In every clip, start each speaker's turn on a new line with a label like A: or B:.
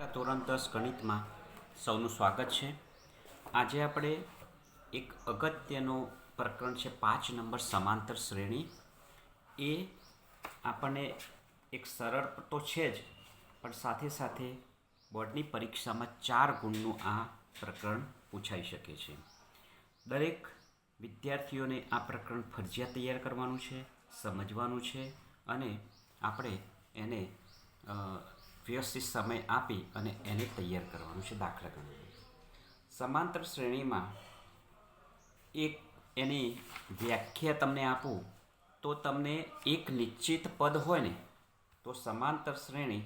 A: આ ધોરણ દસ ગણિતમાં સૌનું સ્વાગત છે. આજે આપણે એક અગત્યનું પ્રકરણ છે પાંચ નંબર સમાંતર શ્રેણી. એ આપણને એક સરળ તો છે જ, પણ સાથે સાથે બોર્ડની પરીક્ષામાં ચાર ગુણનું આ પ્રકરણ પૂછાઈ શકે છે. દરેક વિદ્યાર્થીઓને આ પ્રકરણ ફરજિયાત તૈયાર કરવાનું છે, સમજવાનું છે અને આપણે એને વ્યવસ્થિત સમય આપી અને એને તૈયાર કરવાનું છે, દાખલા ગણવાનું સમાંતર શ્રેણીમાં એક એની વ્યાખ્યા તમને આપું, તો તમને એક નિશ્ચિત પદ હોય ને, તો સમાંતર શ્રેણી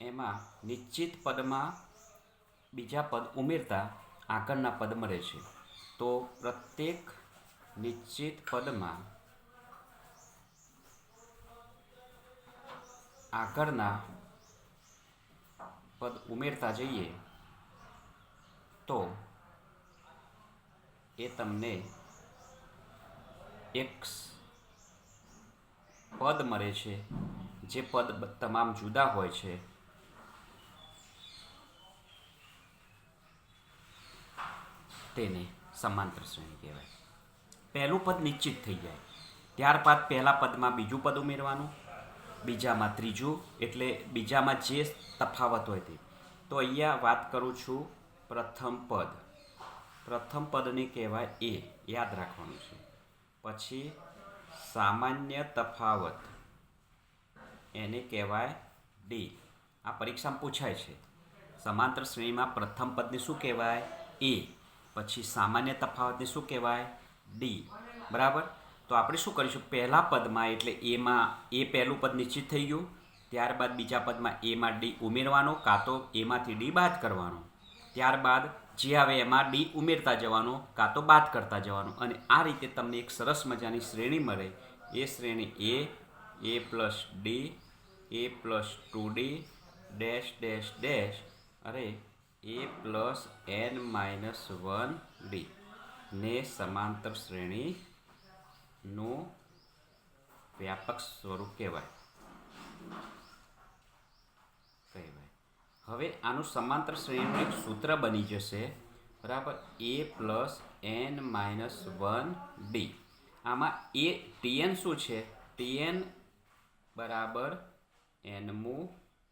A: એમાં નિશ્ચિત પદમાં બીજા પદ ઉમેરતા આગળના પદ મળે છે. તો પ્રત્યેક નિશ્ચિત પદમાં આગળના પદ ઉમેરતા જઈએ, તો એ તમને એક પદ મળે છે. જે પદ તમામ જુદા હોય છે. તેને સમાંતર શ્રેણી કહેવાય. પહેલું પદ નિશ્ચિત થઈ જાય. ત્યારબાદ પહેલા પદમાં બીજું પદ ઉમેરવાનું. બીજામાં ત્રીજું એટલે બીજામાં જે તફાવત હોય તે. તો અહીંયા વાત કરું છું પ્રથમ પદ. પ્રથમ પદને કહેવાય એ. યાદ રાખવાનું છે. પછી સામાન્ય તફાવત. એને કહેવાય ડી. આ પરીક્ષામાં પૂછાય છે. સમાંતર શ્રેણીમાં પ્રથમ પદને શું કહેવાય? એ. પછી સામાન્ય તફાવતને શું કહેવાય? ડી. બરાબર? તો આપણે શું કરીશું? પહેલા પદમાં એટલે એમાં એ પહેલું પદ નિશ્ચિત થઈ ગયું. ત્યારબાદ બીજા પદમાં એમાં ડી ઉમેરવાનો, કાં તો એમાંથી ડી બાદ કરવાનો. ત્યારબાદ જે આવે એમાં ડી ઉમેરતા જવાનો, કાં તો બાદ કરતા જવાનું. અને આ રીતે તમને એક સરસ મજાની શ્રેણી મળે. એ શ્રેણી a a plus d, a plus two d, dash dash dash. અરે, a plus n minus one d. ને સમાંતર શ્રેણીનું વ્યાપક સ્વરૂપ કહેવાય. કહેવાય. હવે આનું સમાંતર શ્રેણીનું એક સૂત્ર બની જશે. બરાબર? A plus n minus one d આમાં એ ટીએન શું છે? ટીએન બરાબર એનમું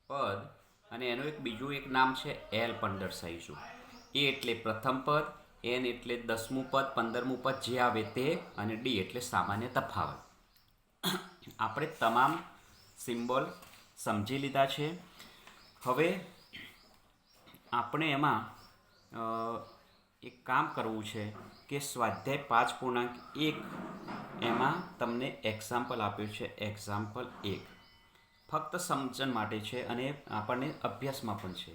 A: પદ અને એનું એક બીજું એક નામ છે એલ પણ દર્શાવીશું એ એટલે પ્રથમ પદ એન એટલે દસમું પદ, પંદરમું પદ જે આવે તે અને ડી એટલે સામાન્ય તફાવત. આપણે તમામ સિમ્બોલ સમજી લીધા છે. હવે આપણે એમાં એક કામ કરવું છે કે સ્વાધ્યાય પાંચ પૂર્ણાંક એક એમાં તમને એક્ઝામ્પલ આપ્યું છે. એક્ઝામ્પલ એક. ફક્ત સમજણ માટે છે અને આપણને અભ્યાસમાં પણ છે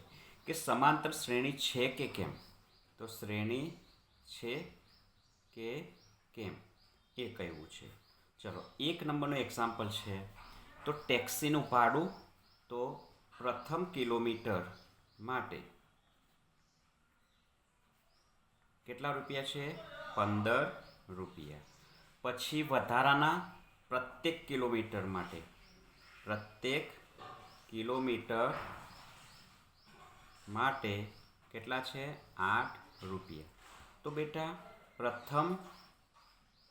A: કે સમાંતર શ્રેણી છે કે કેમ? તો શ્રેણી છે કે કેમ? એ કહેવું છે. ચલો, એક નંબરનું એક્ઝામ્પલ છે. તો ટેક્સીનું ભાડું તો પ્રથમ કિલોમીટર માટે કેટલા રૂપિયા છે? પંદર રૂપિયા. પછી વધારાના પ્રત્યેક કિલોમીટર માટે. પ્રત્યેક કિલોમીટર માટે કેટલા છે? આઠ રૂપિયા. તો બેટા, પ્રથમ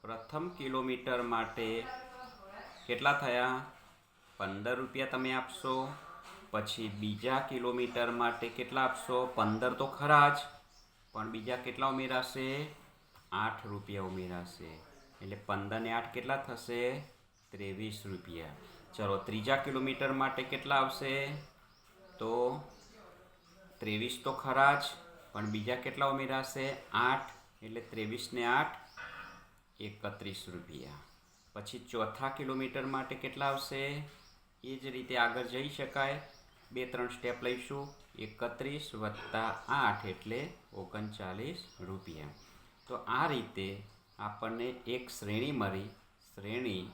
A: પ્રથમ કિલોમીટર માટે કેટલા થયા? પંદર રૂપિયા તમે આપશો. પછી બીજા કિલોમીટર માટે કેટલા આપશો? પંદર તો ખરા જ, પણ બીજા કેટલા ઉમેરાશે? આઠ રૂપિયા ઉમેરાશે. એટલે પંદર ને આઠ કેટલા થશે? ત્રેવીસ રૂપિયા. ચલો, ત્રીજા કિલોમીટર માટે કેટલા આવશે? તો ત્રેવીસ તો ખરા જ પણ બીજા કેટલા ઉમેરાશે આઠ, એટલે ત્રેવીસને આઠ, એકત્રીસ રૂપિયા. પછી ચોથા કિલોમીટર માટે કેટલા આવશે? એ જ રીતે આગળ જઈ શકાય. બે, ત્રણ સ્ટેપ લઈશું. એકત્રીસ વત્તા આઠ, એટલે ઓગણચાલીસ રૂપિયા. તો આ રીતે આપણને એક શ્રેણી મળી. શ્રેણી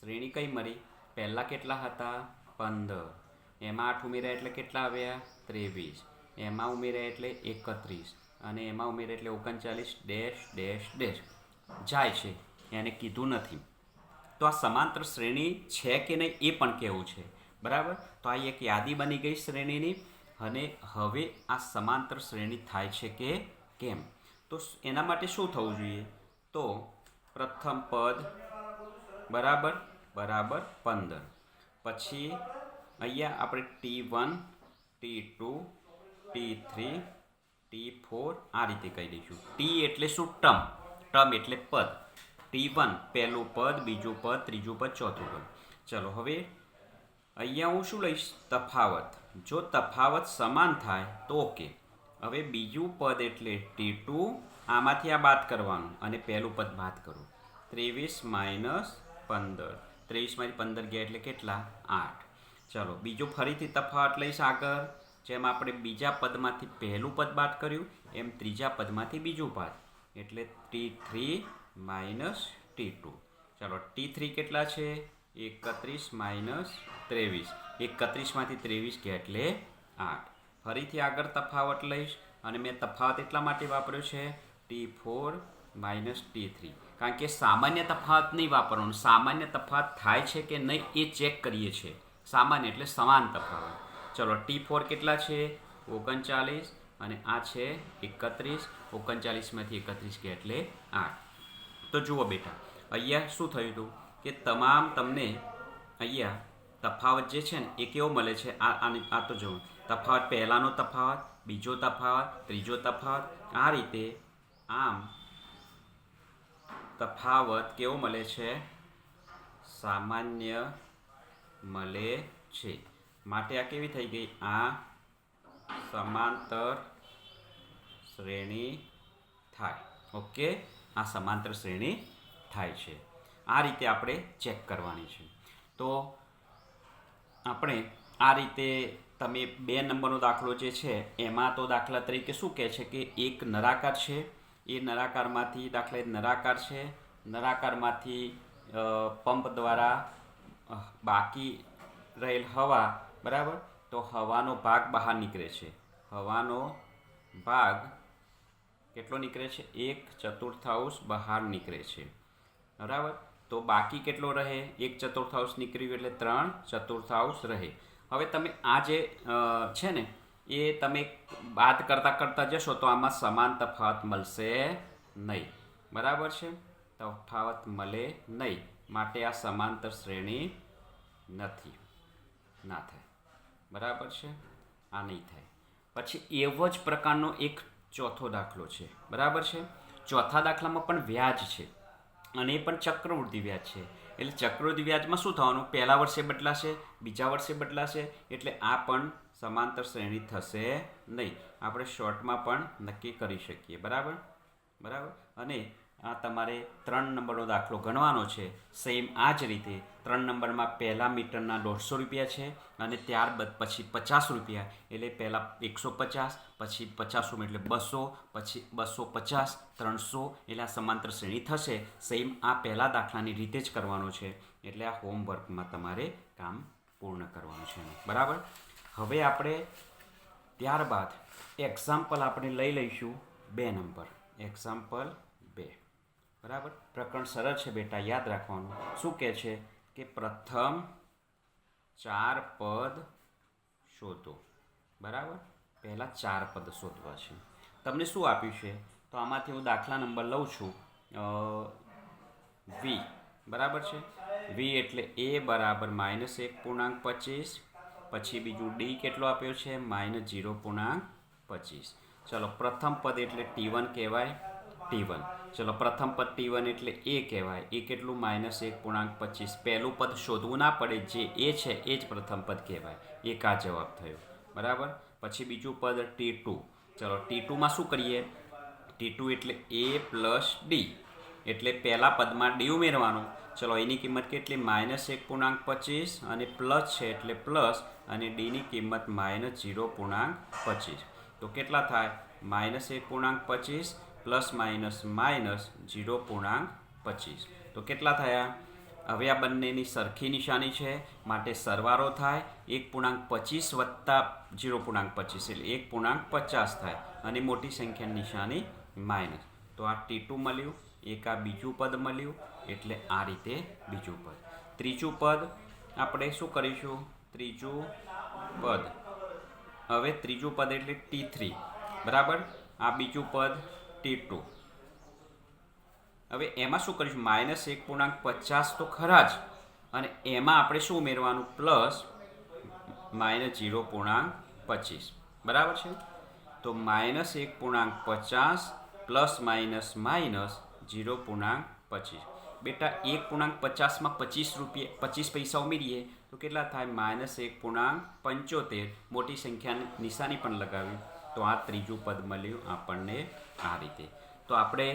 A: શ્રેણી કઈ મળી? પહેલાં કેટલા હતા? પંદર. એમાં આઠ ઉમેર્યા એટલે કેટલા આવ્યા? ત્રેવીસ. એમાં ઉમેર્યા એટલે એકત્રીસ અને એમાં ઉમેર્યા એટલે ઓગણચાલીસ ડેશ ડેશ ડેશ. જાય છે, એને કીધું નથી. તો આ સમાંતર શ્રેણી છે કે નહીં એ પણ કહેવું છે? બરાબર? તો આ એક યાદી બની ગઈ શ્રેણીની અને હવે આ સમાંતર શ્રેણી થાય છે કે કેમ? તો એના માટે શું થવું જોઈએ? તો પ્રથમ પદ, બરાબર? બરાબર, પંદર. પછી અહીંયા આપણે t one t two t three t four આ રીતે કહી દઈશું. ટી એટલે શું? ટર્મ. ટર્મ એટલે પદ. ટી વન પહેલું પદ, બીજું પદ, ત્રીજું પદ, ચોથું પદ. ચલો હવે અહીંયા હું શું લઈશ? તફાવત. જો તફાવત સમાન થાય તો ઓકે હવે બીજું પદ એટલે ટી ટુ આમાંથી આ બાદ કરવાનું અને પહેલું પદ બાદ કરું. ત્રેવીસ માઇનસ પંદર. ત્રેવીસમાંથી પંદર ગયા એટલે કેટલા? આઠ. ચલો, બીજું ફરીથી તફાવત લઈશ આગળ. જેમ આપણે બીજા પદમાંથી પહેલું પદ બાદ કર્યું, એમ ત્રીજા પદમાંથી બીજું પદ એટલે t three minus t two ચાલો ટી થ્રી કેટલા છે? એકત્રીસ માઇનસ ત્રેવીસ. એકત્રીસમાંથી ત્રેવીસ ગયા એટલે આઠ. ફરીથી આગળ તફાવત લઈશ. અને મેં તફાવત એટલા માટે વાપર્યો છે t four minus t three કારણ કે સામાન્ય તફાવત નહીં વાપરવાનું. સામાન્ય તફાવત થાય છે કે નહીં એ ચેક કરીએ છીએ. સામાન્ય એટલે સમાન તફાવત. ચલો ટી ફોર કેટલા છે? ઓગણચાલીસ અને આ છે એકત્રીસ. ઓગણચાલીસમાંથી એકત્રીસ કે એટલે આઠ. તો જુઓ બેટા, અહીંયા શું થયું હતું કે તમામ તમને અહીંયા તફાવત જે છે ને, એ કેવો મળે છે? આ આ તો જુઓ. તફાવત પહેલાંનો તફાવત, બીજો તફાવત, ત્રીજો તફાવત. આ રીતે આમ તફાવત કેવો મળે છે? સામાન્ય મળે છે. માટે આ કેવી થઈ ગઈ? આ સમાંતર શ્રેણી થાય. ઓકે? આ સમાંતર શ્રેણી થાય છે. આ રીતે આપણે ચેક કરવાની છે. તો આપણે આ રીતે તમે બે નંબરનો દાખલો જે છે, એમાં તો દાખલા તરીકે શું કહે છે કે એક નરાકાર છે. એ નરાકારમાંથી દાખલા નરાકાર છે. નરાકારમાંથી પંપ દ્વારા બાકી રહેલ હવા બરાબર? તો હવાનો ભાગ બહાર નીકળે છે. હવાનો ભાગ કેટલો નીકળે છે? એક ચતુર્થાંશ બહાર નીકળે છે. બરાબર? તો બાકી કેટલો રહે? એક ચતુર્થાંશ નીકળ્યું એટલે ત્રણ ચતુર્થાંશ રહે. હવે તમે આ જે છે ને, એ તમે બાદ કરતાં કરતાં જશો તો આમાં સમાન તફાવત મળશે નહીં. બરાબર છે? તફાવત મળે નહીં. માટે આ સમાંતર શ્રેણી નથી. ના થાય. બરાબર છે? આ નહીં થાય. પછી એવો જ પ્રકારનો એક ચોથો દાખલો છે. બરાબર છે? ચોથા દાખલામાં પણ વ્યાજ છે. અને એ પણ ચક્રવૃદ્ધિ વ્યાજ છે. એટલે ચક્રવૃદ્ધિ વ્યાજમાં શું થવાનું? પહેલા વર્ષે બદલાશે, બીજા વર્ષે બદલાશે, એટલે આ પણ સમાંતર શ્રેણી થશે નહીં. આપણે શોર્ટમાં પણ નક્કી કરી શકીએ. બરાબર? બરાબર? અને આ તમારે ત્રણ નંબરનો દાખલો ગણવાનો છે. સેમ આ જ રીતે ત્રણ નંબરમાં પહેલા મીટરના દોઢસો રૂપિયા છે અને ત્યારબાદ પછી પચાસ રૂપિયા. એટલે પહેલાં એકસો પચાસ, પછી પચાસ એટલે બસો, પછી બસો પચાસ, ત્રણસો, એટલે આ સમાંતર શ્રેણી થશે. સેમ આ પહેલાં દાખલાની રીતે જ કરવાનો છે. એટલે આ હોમવર્કમાં તમારે કામ પૂર્ણ કરવાનું છે બરાબર? હવે આપણે ત્યારબાદ એક્ઝામ્પલ આપણે લઈ લઈશું બે નંબર. એક્ઝામ્પલ બરાબર? પ્રકરણ સરળ છે બેટા, યાદ રાખવાનું. શું કહે છે? કે પ્રથમ ચાર પદ શોધો. બરાબર? પહેલાં ચાર પદ શોધવા છે. તમને શું આપ્યું છે? તો આમાંથી હું દાખલા નંબર લઉં છું. વી બરાબર છે? વી એટલે એ બરાબર માઇનસ એક પૂર્ણાંક પચીસ. પછી બીજું ડી કેટલો આપ્યો છે? માઇનસ જીરો પૂર્ણાંક પચીસ. ચલો, પ્રથમ પદ એટલે ટી વન કહેવાય. T one. ચલો પ્રથમ પદ ટી વન એટલે એ કહેવાય. એ કેટલું માઇનસ એક પૂર્ણાંક પચીસ. પહેલું પદ શોધવું ના પડે, જે એ છે એ જ પ્રથમ પદ કહેવાય. એક આ જવાબ થયો. બરાબર? પછી બીજું પદ ટી ટુ ચલો ટી ટુમાં શું કરીએ? ટી ટુ એટલે એ પ્લસ ડી એટલે પહેલાં પદમાં ડી ઉમેરવાનું. ચલો એની કિંમત કેટલી? માઇનસ એક પૂર્ણાંક પચીસ અને પ્લસ છે એટલે પ્લસ અને ડીની કિંમત માઇનસ ઝીરો પૂર્ણાંક પચીસ. તો કેટલા થાય? માઇનસ એક પૂર્ણાંક પચીસ પ્લસ માઇનસ માઇનસ જીરો પૂર્ણાંક પચીસ. તો કેટલા થયા? હવે આ બંનેની સરખી નિશાની છે. માટે સરવારો થાય. એક પૂર્ણાંક પચીસ વત્તા જીરો પૂર્ણાંક પચીસ એટલે એક પૂર્ણાંક પચાસ થાય. અને મોટી સંખ્યાની નિશાની માઇનસ. તો આ ટી ટુ મળ્યું. એક આ બીજું પદ મળ્યું. એટલે આ રીતે બીજું પદ. ત્રીજું પદ આપણે શું કરીશું? ત્રીજું પદ. હવે ત્રીજું પદ એટલે ટી થ્રી. બરાબર? આ બીજું પદ ટી ટુ. હવે એમાં શું કરીશું? માઇનસ એક પૂર્ણાંક પચાસ તો ખરા જ. અને એમાં આપણે શું ઉમેરવાનું? પ્લસ માઇનસ જીરો પૂર્ણાંક પચીસ. બરાબર છે? તો માઇનસ એક પૂર્ણાંક પચાસ પ્લસ માઇનસ માઇનસ જીરો પૂર્ણાંક પચીસ. બેટા, એક પૂર્ણાંક પચાસમાં પચીસ રૂપિયા, પચીસ પૈસા ઉમેરીએ તો કેટલા થાય? માઇનસ એક પૂર્ણાંક પંચોતેર. મોટી સંખ્યાની નિશાની પણ લગાવી. તો આ ત્રીજું પદ મળ્યું આપણને આ રીતે. તો આપણે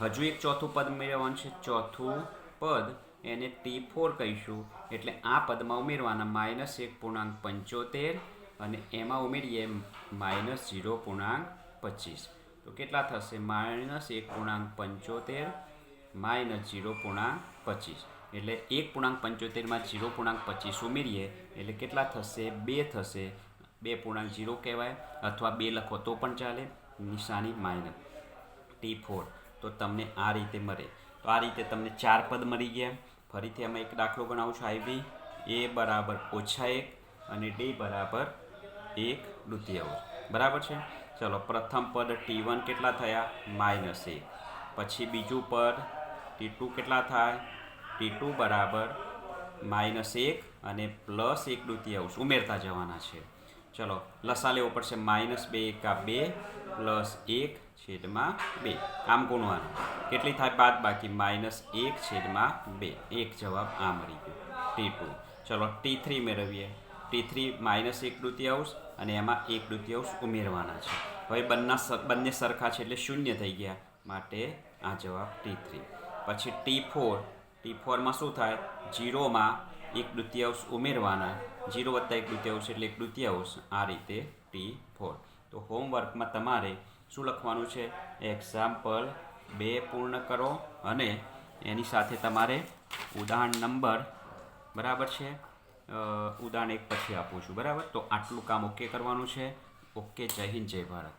A: હજુ એક ચોથું પદ મેળવવાનું છે. ચોથું પદ એને ટી ફોર કહીશું. એટલે આ પદમાં ઉમેરવાના માઇનસ એક પૂર્ણાંક પંચોતેર અને એમાં ઉમેરીએ માઇનસ ઝીરો પૂર્ણાંક પચીસ. તો કેટલા થશે? માઇનસ એક પૂર્ણાંક પંચોતેર, માઇનસ જીરો પૂર્ણાંક પચીસ. એટલે એક પૂર્ણાંક પંચોતેરમાં જીરો પૂર્ણાંક પચીસ ઉમેરીએ, એટલે કેટલા થશે? બે થશે. બે પૂર્ણાંક ઝીરો કહેવાય અથવા બે લખો તો પણ ચાલે. નિશાની માઇનસ ટી ફોર તો તમને આ રીતે મળે તો આ રીતે તમને ચાર પદ મળી ગયા. ફરીથી અમે એક દાખલો ગણાવું છું. આઈબી એ બરાબર ઓછા એક અને ડી બરાબર એક દ્વિતીયાંશ બરાબર છે? ચલો, પ્રથમ પદ ટી વન કેટલા થયા? માઇનસ એક. પછી બીજું પદ ટી ટુ કેટલા થાય? ટી ટુ બરાબર માઇનસ એક અને પ્લસ એક દ્વિતીયાંશ ઉમેરતા જવાના છે. ચલો, લસા લેવો પડશે માઇનસ બે એકા બે પ્લસ એક છેદમાં બે. આમ ગુણવાનું. કેટલી થાય બાદ બાકી? માઇનસ એક છેદમાં બે. એક જવાબ આ મળી ગયો. ટી ટુ ચલો ટી થ્રી મેળવીએ. ટી થ્રી માઇનસ એક દૃતીયાંશ અને એમાં એક દૃતીયાંશ ઉમેરવાના છે. હવે બંને બંને સરખા છે એટલે શૂન્ય થઈ ગયા. માટે આ જવાબ ટી થ્રી પછી ટી ફોર ટી ફોરમાં શું થાય? જીરોમાં એક તૃતીયાંશ ઉમેરવાના. જીરો વત્તા એક તૃતીયાંશ એટલે એક તૃતીયાંશ આ રીતે ટી ફોર. તો હોમવર્કમાં તમારે શું લખવાનું છે? એક્ઝામ્પલ બે પૂર્ણ કરો અને એની સાથે તમારે ઉદાહરણ નંબર બરાબર છે? ઉદાહરણ એક પછી આપું છું. બરાબર? તો આટલું કામ ઓકે કરવાનું છે. ઓકે, જય હિન્દ, જય ભારત.